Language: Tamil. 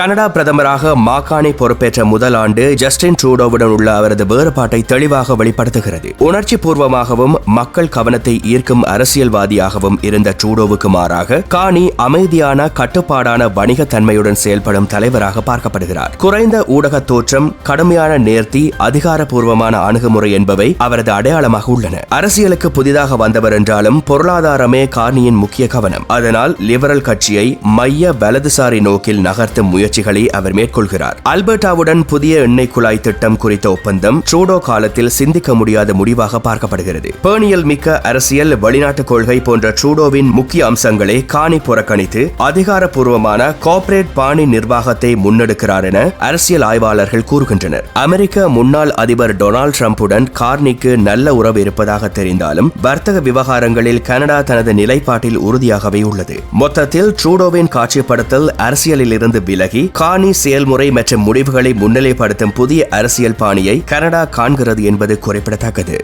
கனடா பிரதமராக மாகாணி பொறுப்பேற்ற முதல் ஆண்டு ஜஸ்டின் ட்ரூடோவுடன் உள்ள அவரது வேறுபாட்டை தெளிவாக வெளிப்படுத்துகிறது. உணர்ச்சி பூர்வமாகவும் மக்கள் கவனத்தை ஈர்க்கும் அரசியல்வாதியாகவும் இருந்த ட்ரூடோவுக்கு மாறாக காணி அமைதியான கட்டுப்பாடான வணிக தன்மையுடன் செயல்படும் தலைவராக பார்க்கப்படுகிறார். குறைந்த ஊடக தோற்றம் கடுமையான நேர்த்தி அதிகாரப்பூர்வமான அணுகுமுறை என்பவை அவரது அடையாளமாக உள்ளன. அரசியலுக்கு புதிதாக வந்தவர் என்றாலும் பொருளாதாரமே கார்னியின் முக்கிய கவனம். அதனால் லிபரல் கட்சியை மைய வலதுசாரி நோக்கில் நகர்த்தும் முயற்சி முயற்சிகளை அவர் மேற்கொள்கிறார். அல்பர்டாவுடன் புதிய எண்ணெய் குழாய் திட்டம் குறித்த ஒப்பந்தம் ட்ரூடோ காலத்தில் சிந்திக்க முடியாத முடிவாக பார்க்கப்படுகிறது. பேணியல் மிக்க அரசியல் வெளிநாட்டு கொள்கை போன்ற ட்ரூடோவின் முக்கிய அம்சங்களை காணி புறக்கணித்து அதிகாரப்பூர்வமான கார்ப்பரேட் பாணி நிர்வாகத்தை முன்னெடுக்கிறார் என அரசியல் ஆய்வாளர்கள் கூறுகின்றனர். அமெரிக்க முன்னாள் அதிபர் டொனால்டு டிரம்புடன் கார்னிக்கு நல்ல உறவு இருப்பதாக தெரிந்தாலும் வர்த்தக விவகாரங்களில் கனடா தனது நிலைப்பாட்டில் உறுதியாகவே உள்ளது. மொத்தத்தில் ட்ரூடோவின் காட்சிப்படுத்தல் அரசியலில் இருந்து விலகி காணி செயல்முறை மற்றும் முடிவுகளை முன்னிலைப்படுத்தும் புதிய அரசியல் பாணியை கனடா காண்கிறது என்பது குறிப்பிடத்தக்கது.